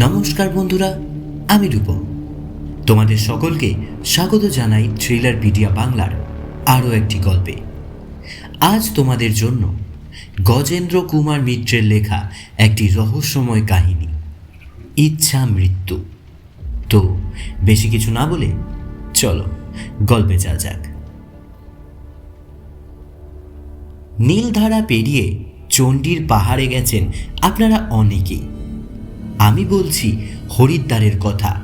নমস্কার বন্ধুরা, আমি রূপম। তোমাদের সকলকে স্বাগত জানাই থ্রিলার পিডিয়া বাংলার আরও একটি গল্পে। আজ তোমাদের জন্য গজেন্দ্র কুমার মিত্রের লেখা একটি রহস্যময় কাহিনী, ইচ্ছা মৃত্যু। তো, বেশি কিছু না বলে চলো গল্পে যা যাক। নীলধারা পেরিয়ে চণ্ডীর পাহাড়ে গেছেন আপনারা অনেকেই। আমি বলছি হরিদ্বারের কথা।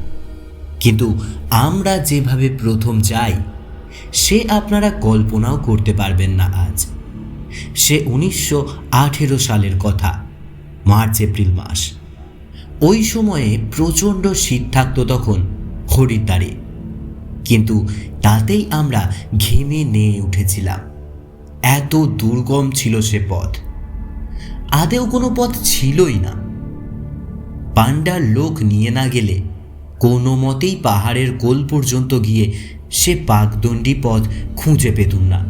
কিন্তু আমরা যেভাবে প্রথম যাই, সে আপনারা কল্পনাও করতে পারবেন না আজ। সে উনিশশো আঠেরো সালের কথা, মার্চ, এপ্রিল মাস। ওই সময়ে প্রচণ্ড শীত থাকতো তখন হরিদ্বারে। কিন্তু তাতেই আমরা ঘেমে নিয়ে উঠেছিলাম। এত দুর্গম ছিল সে পথ। আদেও কোনো পথ ছিলই না। পাণ্ডার লোক নিয়ে না গেলে কোনো মতেই পাহাড়ের কোল পর্যন্ত গিয়ে সে পাকদণ্ডী পথ খুঁজে পেতুম না।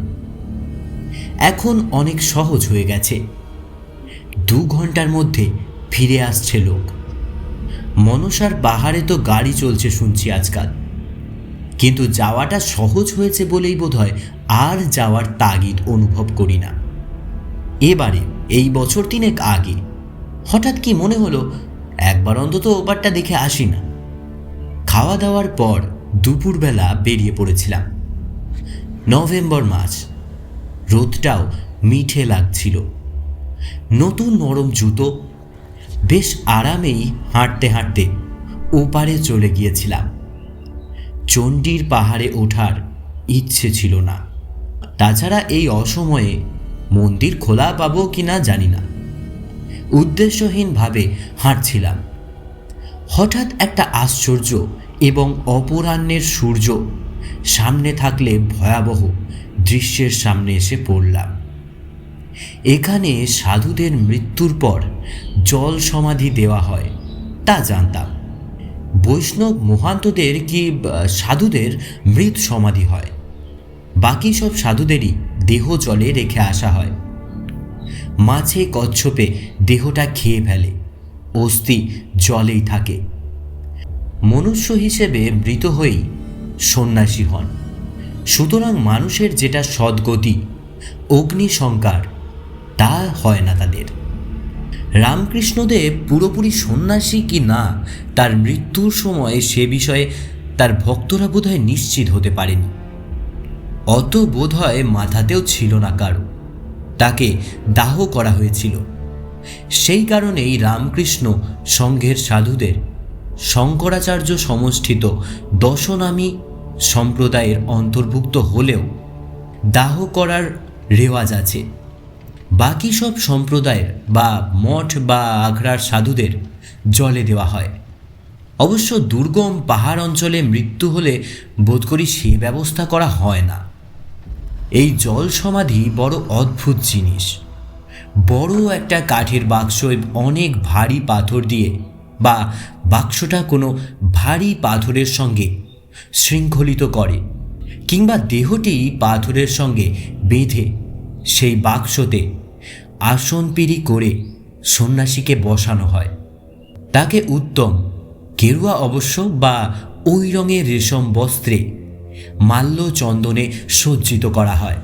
এখন অনেক সহজ হয়ে গেছে। দু ঘণ্টার মধ্যে ফিরে আসছে লোক। মনসার পাহাড়ে তো গাড়ি চলছে শুনছি আজকাল। কিন্তু যাওয়াটা সহজ হয়েছে বলেই বোধহয় আর যাওয়ার তাগিদ অনুভব করি না। এবারে, এই বছর তিনেক আগে, হঠাৎ কি মনে হলো একবার অন্তত ওপারটা দেখে আসি না। খাওয়া দাওয়ার পর দুপুরবেলা বেরিয়ে পড়েছিলাম। নভেম্বর মাস, রোদটাও মিঠে লাগছিল। নতুন নরম জুতো, বেশ আরামেই হাঁটতে হাঁটতে ওপারে চলে গিয়েছিলাম। চণ্ডীর পাহাড়ে ওঠার ইচ্ছে ছিল না। তাছাড়া এই অসময়ে মন্দির খোলা পাবো কি না জানি না। উদ্দেশ্যহীনভাবে হাঁটছিলাম। হঠাৎ একটা আশ্চর্য এবং অপরাহ্নের সূর্য সামনে থাকলে ভয়াবহ দৃশ্যের সামনে এসে পড়লাম। এখানে সাধুদের মৃত্যুর পর জল সমাধি দেওয়া হয়, তা জানতাম। বৈষ্ণব মহান্তদের কি সাধুদের মৃত সমাধি হয়? বাকি সব সাধুদেরই দেহ জলে রেখে আসা হয়। মাছে কচ্ছপে দেহটা খেয়ে ফেলে। অস্থি জলেই থাকে। মনুষ্য হিসেবে মৃত হয়েই সন্ন্যাসী হন। সুতরাং মানুষের যেটা সদ্গতি, অগ্নিসংকার, তা হয় না তাদের। রামকৃষ্ণদেব পুরোপুরি সন্ন্যাসী কি না, তার মৃত্যুর সময় সে বিষয়ে তার ভক্তরা বোধহয় নিশ্চিত হতে পারেনি। অত বোধহয় মাথাতেও ছিল না কারও। তাকে দাহ করা হয়েছিল। সেই কারণেই রামকৃষ্ণ সংঘের সাধুদের শঙ্করাচার্য সমষ্ঠিত দশনামী সম্প্রদায়ের অন্তর্ভুক্ত হলেও দাহ করার রেওয়াজ আছে। বাকি সব সম্প্রদায়ের বা মঠ বা আখড়ার সাধুদের জলে দেওয়া হয়। অবশ্য দুর্গম পাহাড় অঞ্চলে মৃত্যু হলে বোধ করি সে ব্যবস্থা করা হয় না। এই জল সমাধি বড় অদ্ভুত জিনিস। বড় একটা কাঠের বাক্স অনেক ভারী পাথর দিয়ে বা বাক্সটা কোনো ভারী পাথরের সঙ্গে শৃঙ্খলিত করে কিংবা দেহটি পাথরের সঙ্গে বেঁধে সেই বাক্সতে আসন পিড়ি করে সন্ন্যাসীকে বসানো হয়। তাকে উত্তম কেরুয়া অবশ্য বা ওই রঙের রেশম বস্ত্রে মাল্য চন্দনে সজ্জিত করা হয়।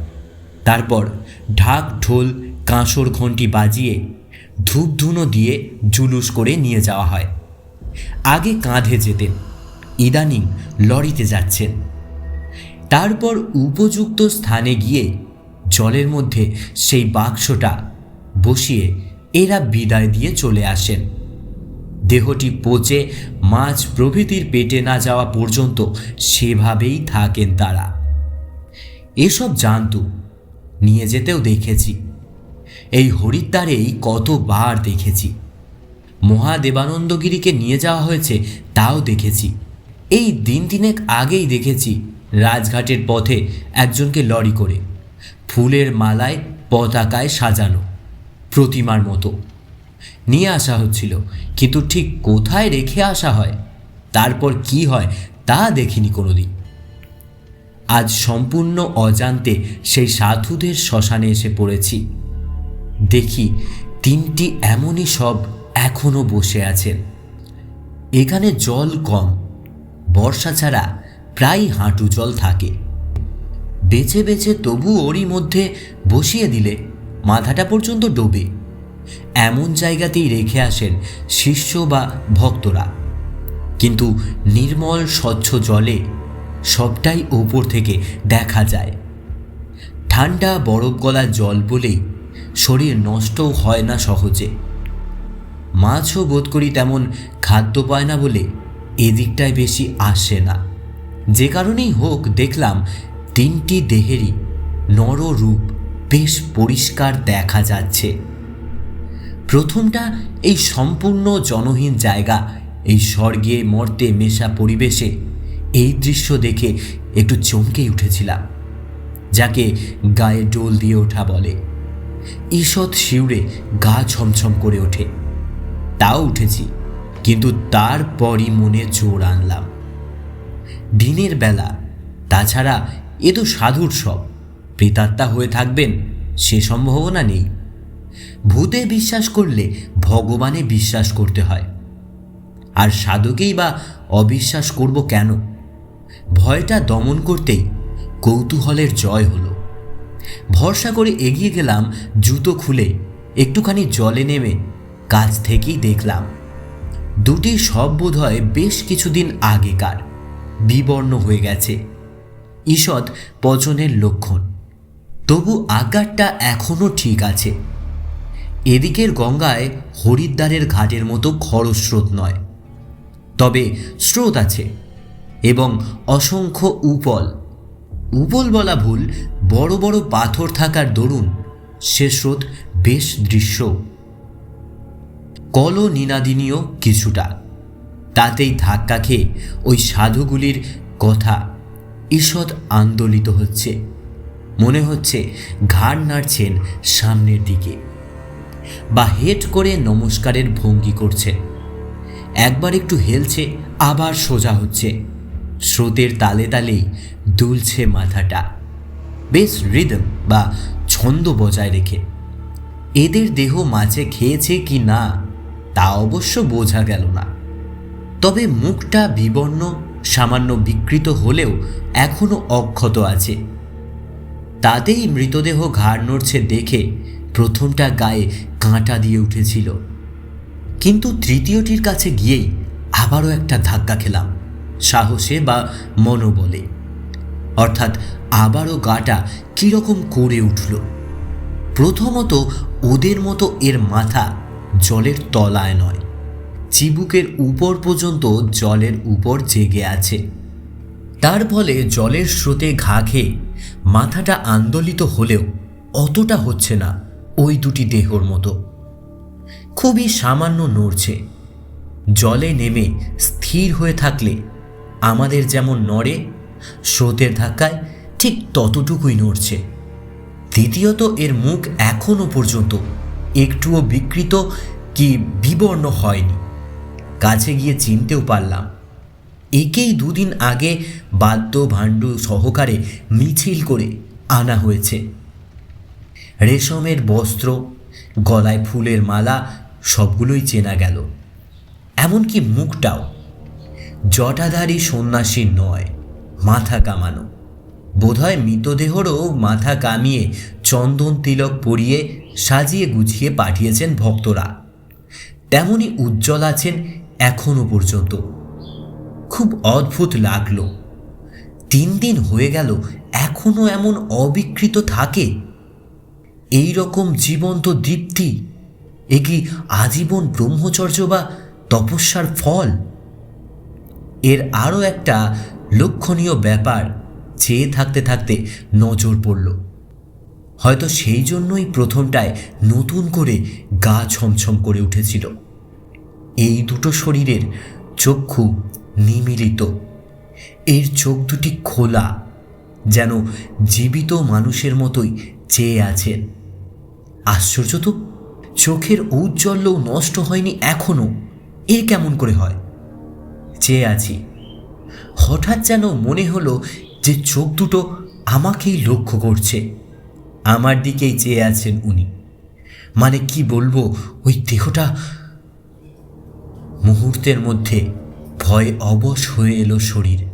তারপর ঢাক, ঢোল, কাঁসর, ঘণ্টি বাজিয়ে ধূপধুনো দিয়ে জুলুস করে নিয়ে যাওয়া হয়। আগে কাঁধে যেতেন, ইদানিং লরিতে যাচ্ছেন। তারপর উপযুক্ত স্থানে গিয়ে জলের মধ্যে সেই বাক্সটা বসিয়ে এরা বিদায় দিয়ে চলে আসেন। দেহটি পচে মাছ প্রভৃতির পেটে না যাওয়া পর্যন্ত সেভাবেই থাকেন তারা। এসব জানতো, নিয়ে যেতেও দেখেছি। এই হরিদ্বারেই কতবার দেখেছি। মহাদেবানন্দগিরিকে নিয়ে যাওয়া হয়েছে তাও দেখেছি। এই দিন তিনেক আগেই দেখেছি রাজঘাটের পথে একজনকে লরি করে, ফুলের মালায় পতাকায় সাজানো প্রতিমার মতো। নিয়ে আসা হচ্ছিল। কিন্তু ঠিক কোথায় রেখে আসা হয়, তারপর কি হয়, তা দেখিনি কোনোদিন। আজ সম্পূর্ণ অজান্তে সেই সাধুদের শ্মশানে এসে পড়েছি। দেখি তিনটি এমনই সব এখনও বসে আছেন। এখানে জল কম, বর্ষা ছাড়া প্রায় হাঁটু জল থাকে। বেছে বেছে তবু ওরই মধ্যে বসিয়ে দিলে মাথাটা পর্যন্ত ডোবে। এমন জায়গাতেই রেখে আসেন শিষ্য বা ভক্তরা। কিন্তু নির্মল, স্বচ্ছ জলে সবটাই ওপর থেকে দেখা যায়। ঠান্ডা, বরফ গলা জল বলেই শরীর নষ্টও হয় না সহজে। মাছও বোধ করি তেমন খাদ্য পায় না বলে এদিকটায় বেশি আসে না। যে কারণেই হোক, দেখলাম তিনটি দেহেরই নররূপ বেশ পরিষ্কার দেখা যাচ্ছে। প্রথমটা এই সম্পূর্ণ জনহীন জায়গা, এই স্বর্গে মর্তে মেশা পরিবেশে। এই দৃশ্য দেখে একটু চমকেই উঠেছিলাম, যাকে গায়ে ডোল দিয়ে ওঠা বলে। ঈষৎ শিউরে গা ছমছম করে ওঠে। তাও উঠেছি, কিন্তু তারপরই মনে জোর আনলাম। দিনের বেলা, তাছাড়া এ তো সাধুর সব। প্রেতাত্মা হয়ে থাকবেন, সে সম্ভাবনা নেই। ভূতে বিশ্বাস করলে ভগবানে বিশ্বাস করতে হয়। আর সাধুকেই বা অবিশ্বাস করব কেন? ভয়টা দমন করতেই কৌতূহলের জয় হলো। ভরসা করে এগিয়ে গেলাম জুতো খুলে, একটুখানি জলে নেমে কাছ থেকেই দেখলাম, দুটি সব বোধ হয় বেশ কিছুদিন আগেকার, বিবর্ণ হয়ে গেছে। ঈষৎ পচনের লক্ষণ, তবু আকারটা এখনও ঠিক আছে। এদিকের গঙ্গায় হরিদ্বারের ঘাটের মতো খরস্রোত নয়। তবে স্রোত আছে এবং অসংখ্য উপল। উপল বলা ভুল, বড় বড় পাথর থাকার দরুন সে স্রোত বেশ দৃশ্য। কল নিনাদিনীয় কিছুটা। তাতেই ধাক্কা খেয়ে ওই সাধুগুলির কথা ঈষৎ আন্দোলিত হচ্ছে। মনে হচ্ছে ঘাড় নাড়ছেন সামনের দিকে। বা হেট করে নমস্কারের ভঙ্গি করছে। একবার একটু হেলছে, আবার সোজা হচ্ছে। স্রোতের তালে তালেই দুলছে মাথাটা। বেশ রিদম বা ছন্দ বজায় রেখে। এদের দেহ মাছে খেয়েছে কি না, তা অবশ্য বোঝা গেল না। তবে মুখটা বিবর্ণ, সামান্য বিকৃত হলেও এখনও অক্ষত আছে। তাতেই মৃতদেহ ঘাড় নড়ছে দেখে প্রথমটা গায়ে কাঁটা দিয়ে উঠেছিল। কিন্তু তৃতীয়টির কাছে গিয়েই আবারও একটা ধাক্কা খেলাম, সাহসে বা মনোবলে। অর্থাৎ আবারও গাটা কীরকম করে উঠল। প্রথমত ওদের মতো এর মাথা জলের তলায় নয়, চিবুকের উপর পর্যন্ত জলের উপর জেগে আছে। তার ফলে জলের স্রোতে ঘা খেয়ে মাথাটা আন্দোলিত হলেও অতটা হচ্ছে না। ওই দুটি দেহর মতো। খুবই সামান্য নড়ছে। জলে নেমে স্থির হয়ে থাকলে আমাদের যেমন নড়ে, স্রোতের ধাক্কায় ঠিক ততটুকুই নড়ছে। দ্বিতীয়ত, এর মুখ এখনও পর্যন্ত একটুও বিকৃত কি বিবর্ণ হয়নি। কাছে গিয়ে চিনতেও পারলাম। একেই দুদিন আগে বাদ্য ভাণ্ডু সহকারে মিছিল করে আনা হয়েছে। রেশমের বস্ত্র, গলায় ফুলের মালা, সবগুলোই চেনা গেল। এমনকি মুখটাও। জটাধারী সন্ন্যাসী নয়, মাথা কামানো। বোধহয় মৃতদেহরও মাথা কামিয়ে চন্দন তিলক পরিয়ে সাজিয়ে গুছিয়ে পাঠিয়েছেন ভক্তরা। তেমনি উজ্জ্বল আছেন এখনও পর্যন্ত। খুব অদ্ভুত লাগল। তিন দিন হয়ে গেল, এখনও এমন অবিকৃত থাকে। এই রকম জীবন্ত দীপ্তি এ কি আজীবন ব্রহ্মচর্য বা তপস্যার ফল? এর আরও একটা লক্ষণীয় ব্যাপার চেয়ে থাকতে থাকতে নজর পড়ল। হয়তো সেই জন্যই প্রথমটায় নতুন করে গা ছমছম করে উঠেছিল। এই দুটো শরীরের চক্ষু নিমিলিত। এর চোখ দুটি খোলা, যেন জীবিত মানুষের মতোই চেয়ে আছেন। আশ্চর্য তো? চোখের ঔজ্জ্বল্যও নষ্ট হয়নি এখনও। এ কেমন করে হয়? চেয়ে আছি। হঠাৎ যেন মনে হলো যে চোখ দুটো আমাকেই লক্ষ্য করছে। আমার দিকেই চেয়ে আছেন উনি। মানে কি বলব, ওই দেহটা মুহূর্তের মধ্যে ভয় অবশ হয়ে এলো শরীর।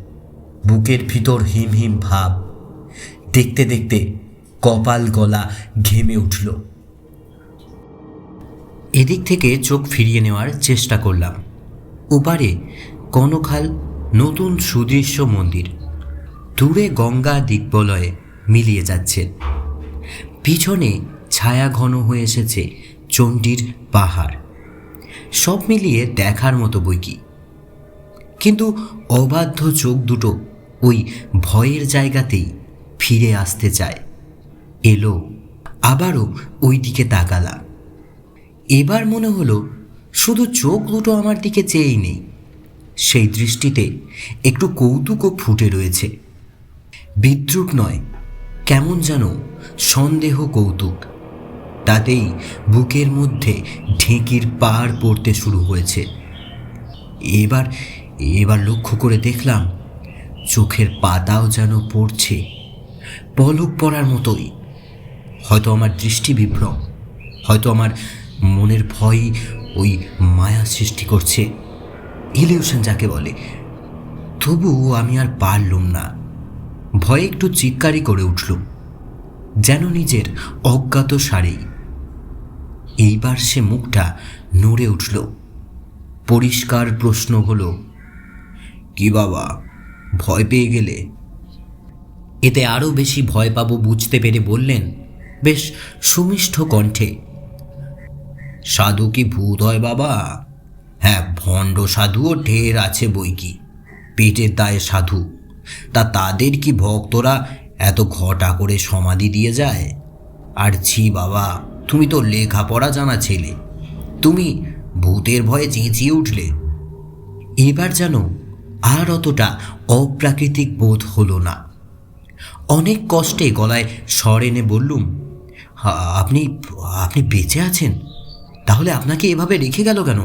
বুকের ভিতর হিম হিম ভাব। দেখতে দেখতে কপাল গলা ঘেমে উঠল। এদিক থেকে চোখ ফিরিয়ে নেওয়ার চেষ্টা করলাম। ওপারে কনখাল নতুন সুদৃশ্য মন্দির। দূরে গঙ্গা দিগ্বলয়ে মিলিয়ে যাচ্ছে। পিছনে ছায়া ঘন হয়ে এসেছে চণ্ডীর পাহাড়। সব মিলিয়ে দেখার মতো বই কি। কিন্তু অবাধ্য চোখ দুটো ওই ভয়ের জায়গাতেই ফিরে আসতে চায়। এলো, আবারও ওই দিকে তাকালাম। এবার মনে হলো, শুধু চোখ দুটো আমার দিকে চেয়েই নেই। সেই দৃষ্টিতে একটু কৌতুকও ফুটে রয়েছে। বিদ্রুপ নয়, কেমন যেন সন্দেহ কৌতুক। তাতেই বুকের মধ্যে ঢেঁকির পাড় পড়তে শুরু হয়েছে। এবার এবার লক্ষ্য করে দেখলাম, চোখের পাতাও যেন পড়ছে, পলক পড়ার মতোই। হয়তো আমার দৃষ্টি বিভ্রম, হয়তো আমার মনের ভয় ওই মায়া সৃষ্টি করছে। ইলিউশন যাকে বলে। তবুও আমি আর পারলুম না। ভয়ে একটু চিৎকারি করে উঠলুম। যেন নিজের অজ্ঞাত সারেই। এইবার সে মুখটা নড়ে উঠল। পরিষ্কার প্রশ্ন হলো, কি বাবা, ভয় পেয়ে গেলে? এতে আরও বেশি ভয় পাবো বুঝতে পেরে বললেন বেশ সুমিষ্ঠ কণ্ঠে সাধু কি ভূত হয় বাবা? হ্যাঁ ভণ্ড সাধুও ঢের আছে বই কি। পেটের দায়ে সাধু। তা তাদের কি ভক্তরা এত ঘটা করে সমাধি দিয়ে যায়? আর ছি বাবা, তুমি তো লেখাপড়া জানা ছেলে। তুমি ভূতের ভয়ে চেঁচিয়ে উঠলে। এবার যেন আর অতটা অপ্রাকৃতিক বোধ হলো না। অনেক কষ্টে গলায় স্বর এনে বললুম আপনি আপনি বেঁচে আছেন? তাহলে আপনাকে এভাবে রেখে গেল কেন?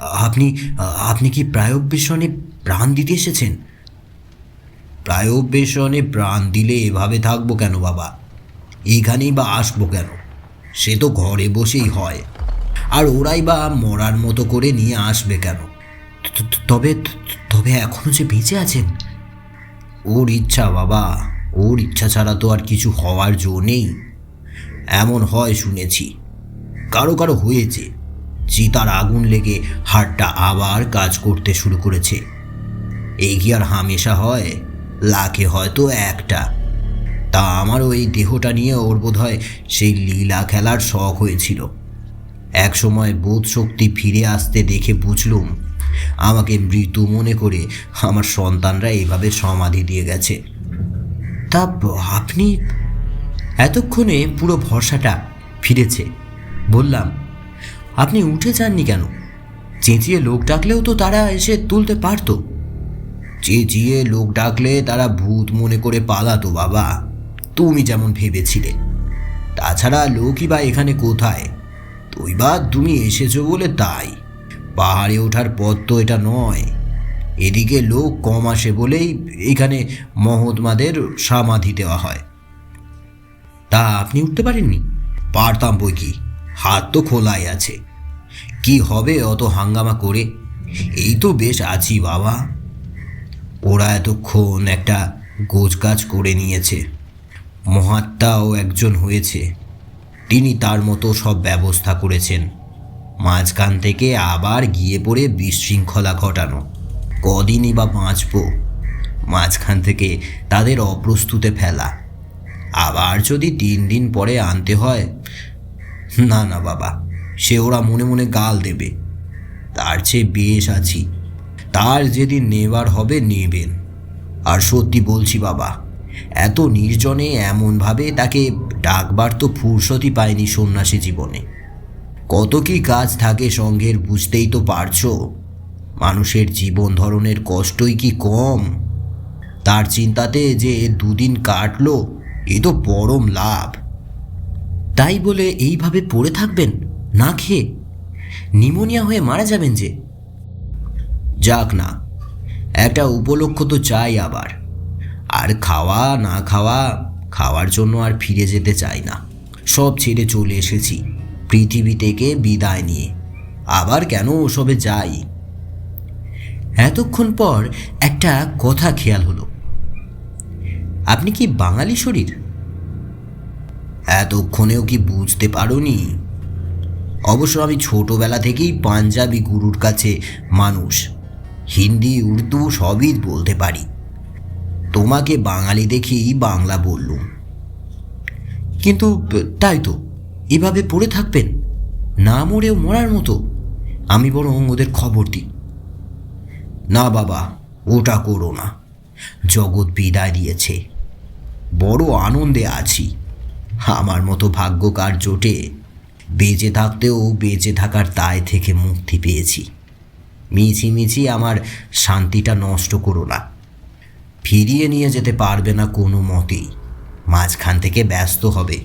আপনি আপনি কি প্রায়োবেশনে প্রাণ দিতে এসেছেন? প্রায়োবেশনে প্রাণ দিলে এভাবে থাকব কেন বাবা? এইখানেই বা আসব কেন? সে তো ঘরে বসেই হয়। আর ওরাই বা মরার মতো করে নিয়ে আসবে কেন? তবে তবে এখনও যে বেঁচে আছেন? ওর ইচ্ছা বাবা, ওর ইচ্ছা ছাড়া তো আর কিছু হওয়ার জো নেই। এমন হয় শুনেছি। কারও কারও হয়েছে। চিতার আগুন লেগে হাড়টা আবার কাজ করতে শুরু করেছে। এই আর হামেশা হয়? লাখে হয়তো একটা। তা আমারও এই দেহটা নিয়ে ওর বোধ হয় সেই লীলা খেলার শখ হয়েছিল। এক সময় বোধ শক্তি ফিরে আসতে দেখে বুঝলুম, আমাকে মৃত মনে করে আমার সন্তানরা এইভাবে সমাধি দিয়ে গেছে। তা আপনি, এতক্ষণে পুরো ভরসাটা ফিরেছে। বললাম, আপনি উঠে যাননি কেন? চেঁচিয়ে লোক ডাকলেও তো তারা এসে তুলতে পারতো। চেঁচিয়ে লোক ডাকলে তারা ভূত মনে করে পালাতো, বাবা। তুমি যেমন ভেবেছিলে। তাছাড়া লোকই বা এখানে কোথায়? তুই বা তুমি এসেছ বলে তাই। পাহাড়ে ওঠার পথ তো এটা নয়। এদিকে লোক কম আসে বলেই এখানে মহৎমাদের সমাধি দেওয়া হয়। তা আপনি উঠতে পারেননি? পারতাম বই কি হাত তো খোলাই আছে। কি হবে অত হাঙ্গামা করে? এই তো বেশ আছি বাবা। ওরা এতক্ষণ একটা গোছগাছ করে নিয়েছে। মহাত্মাও একজন হয়েছে। তিনি তার মতো সব ব্যবস্থা করেছেন। মাঝখান থেকে আবার গিয়ে পড়ে বিশৃঙ্খলা ঘটানো। কদিনই বা বাঁচব। মাঝখান থেকে তাদের অপ্রস্তুতে ফেলা। আবার যদি তিন দিন পরে আনতে হয় না না, বাবা, সে ওরা মনে মনে গাল দেবে। তার চেয়ে বেশ আছি। তার যেদিন নেবার হবে, নেবেন। আর সত্যি বলছি, বাবা, এত নির্জনে এমনভাবে তাকে ডাকবার তো ফুরসতই পায়নি সন্ন্যাসী জীবনে। কত কি কাজ থাকে সঙ্গের বুঝতেই তো পারছ? মানুষের জীবন ধরনের কষ্টই কি কম? তার চিন্তাতে যে দুদিন কাটলো, এ তো পরম লাভ। তাই বলে এইভাবে পড়ে থাকবেন? না খেয়ে? নিমোনিয়া হয়ে মারা যাবেন যে। যাক না, একটা উপলক্ষ তো চাই আবার। আর খাওয়া না খাওয়া, খাওয়ার জন্য আর ফিরে যেতে চাই না। সব ছেড়ে চলে এসেছি, পৃথিবী থেকে বিদায় নিয়ে। আবার কেন ওসবে যাই? এতক্ষণ পর একটা কথা খেয়াল হলো। আপনি কি বাঙালি শরীর? এতক্ষণেও কি বুঝতে পারোনি? অবশ্য আমি ছোটবেলা থেকেই পাঞ্জাবি গুরুর কাছে মানুষ। হিন্দি, উর্দু সবই বলতে পারি। তোমাকে বাঙালি দেখেই বাংলা বললুম। কিন্তু তাই তো, এভাবে পড়ে থাকবেন, না মরেও মরার মতো। আমি বরং ওদের খবর দিই। না বাবা, ওটা করো না। জগৎ বিদায় দিয়েছে। বড় আনন্দে আছি। আমার মতো ভাগ্যকার জোটে বেঁচে থাকতেও বেঁচে থাকার দায় থেকে মুক্তি পেয়েছি। মিছি মিছি আমার শান্তিটা নষ্ট করো না। ফিরিয়ে নিয়ে যেতে পারবে না কোনো মতেই। মাঝখান থেকে ব্যস্ত হবে।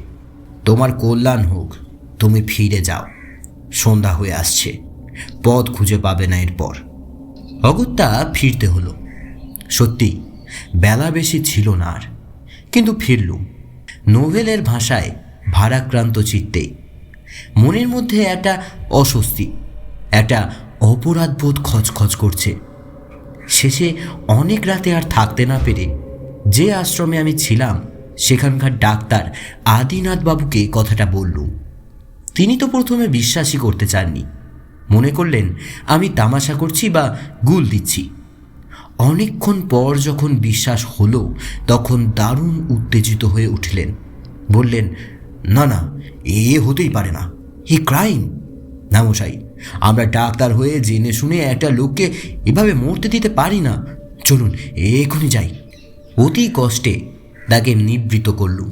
তোমার কল্যাণ হোক, তুমি ফিরে যাও। সন্ধ্যা হয়ে আসছে। পথ খুঁজে পাবে না এরপর। অগত্যা ফিরতে হলো। সত্যি, বেলা বেশি ছিল না আর। কিন্তু ফিরলুম। নোভেলের ভাষায় ভারাক্রান্ত চিত্তে। মনের মধ্যে একটা অস্বস্তি, একটা অপরাধবোধ খচখচ করছে। শেষে অনেক রাতে আর থাকতে না পেরে যে আশ্রমে আমি ছিলাম, সেখানকার ডাক্তার আদিনাথ বাবুকে কথাটা বললুম। তিনি তো প্রথমে বিশ্বাসই করতে চাননি। মনে করলেন, আমি তামাশা করছি বা গুল দিচ্ছি। অনেকক্ষণ পর যখন বিশ্বাস হলো, তখন দারুণ উত্তেজিত হয়ে উঠলেন। বললেন, না না, এ হতেই পারে না। হি ক্রাইম! না মশাই আমরা ডাক্তার হয়ে জেনে শুনে একটা লোককে এভাবে মরতে দিতে পারি না। চলুন এখনই যাই। অতি কষ্টে তাকে নিবৃত করলুম।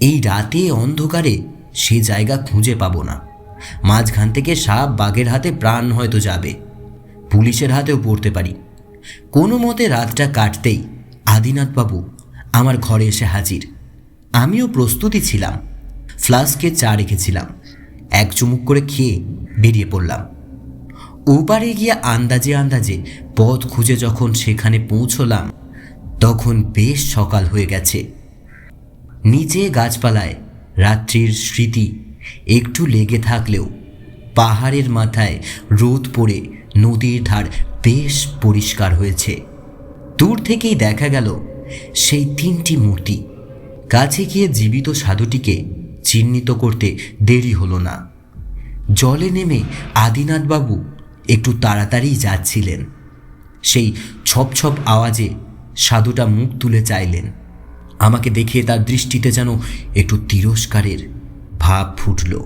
এই রাতে অন্ধকারে সে জায়গা খুঁজে পাবো না। মাঝখান থেকে সাপ বাঘের হাতে প্রাণ হয়তো যাবে। পুলিশের হাতেও পড়তে পারি। কোনো মতে রাতটা কাটতেই আদিনাথবাবু আমার ঘরে এসে হাজির। আমিও প্রস্তুতি ছিলাম। ফ্লাস্কে চা রেখেছিলাম। এক চুমুক করে খেয়ে বেরিয়ে পড়লাম। ওপারে গিয়ে আন্দাজে আন্দাজে পথ খুঁজে যখন সেখানে পৌঁছলাম, তখন বেশ সকাল হয়ে গেছে। নিচে গাছপালায় রাত্রির স্মৃতি একটু লেগে থাকলেও পাহাড়ের মাথায় রোদ পড়ে নদীর ধার বেশ পরিষ্কার হয়েছে। দূর থেকেই দেখা গেল সেই তিনটি মূর্তি। কাছে গিয়ে জীবিত সাধুটিকে চিহ্নিত করতে দেরি হলো না। জলে নেমে আদিনাথবাবু একটু তাড়াতাড়ি যাচ্ছিলেন। সেই ছপ ছপ আওয়াজে সাধুটা মুখ তুলে চাইলেন। আমাকে দেখে তার দৃষ্টিতে যেন একটু তিরস্কারের ভাব ফুটল।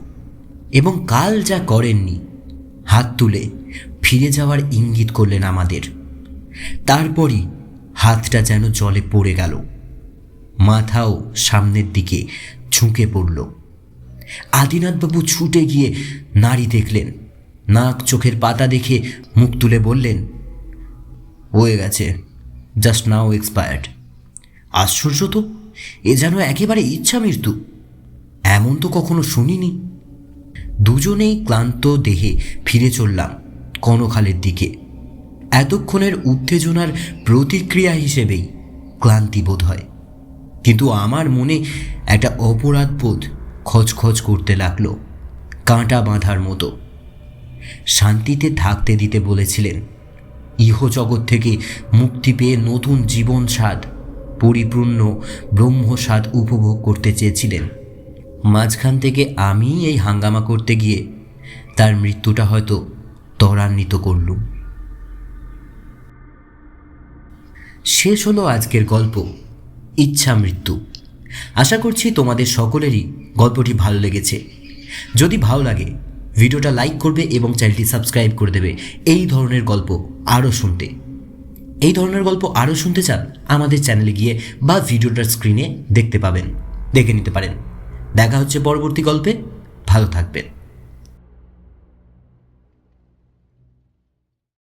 এবং কাল যা করেননি, হাত তুলে ফিরে যাওয়ার ইঙ্গিত করলেন আমাদের। তারপরই হাতটা যেন জলে পড়ে গেল। মাথাও সামনের দিকে ঝুঁকে পড়ল। আদিনাথবাবু ছুটে গিয়ে নারী দেখলেন। নাক চোখের পাতা দেখে মুখ তুলে বললেন, হয়ে গেছে জাস্ট নাও এক্সপায়ার্ড আশ্চর্য তো, এ যেন একেবারে ইচ্ছা মৃত্যু। এমন তো কখনো শুনিনি। দুজনেই ক্লান্ত দেহে ফিরে চললাম। কনখালের দিকে। এতক্ষণের উত্তেজনার প্রতিক্রিয়া হিসেবেই ক্লান্তি বোধ হয়। কিন্তু আমার মনে একটা অপরাধ বোধ খচখচ করতে লাগল, কাঁটা বাঁধার মতো। শান্তিতে থাকতে দিতে বলেছিলেন, ইহজগৎ থেকে মুক্তি পেয়ে নতুন জীবন স্বাদ পরিপূর্ণ ব্রহ্মস্বাদ উপভোগ করতে চেয়েছিলেন। মাঝখান থেকে আমি এই হাঙ্গামা করতে গিয়ে তার মৃত্যুটা হয়তো ত্বরান্বিত করলুম। শেষ হলো আজকের গল্প, ইচ্ছা মৃত্যু। আশা করছি তোমাদের সকলেরই গল্পটি ভালো লেগেছে। যদি ভালো লাগে, ভিডিওটা লাইক করবে এবং চ্যানেলটি সাবস্ক্রাইব করে দেবে। এই ধরনের গল্প আরও শুনতে। এই ধরনের গল্প আরও শুনতে চান, আমাদের চ্যানেলে গিয়ে বা ভিডিওটার স্ক্রিনে দেখতে পাবেন। দেখে নিতে পারেন। দেখা হচ্ছে পরবর্তী গল্পে। ভালো থাকবেন।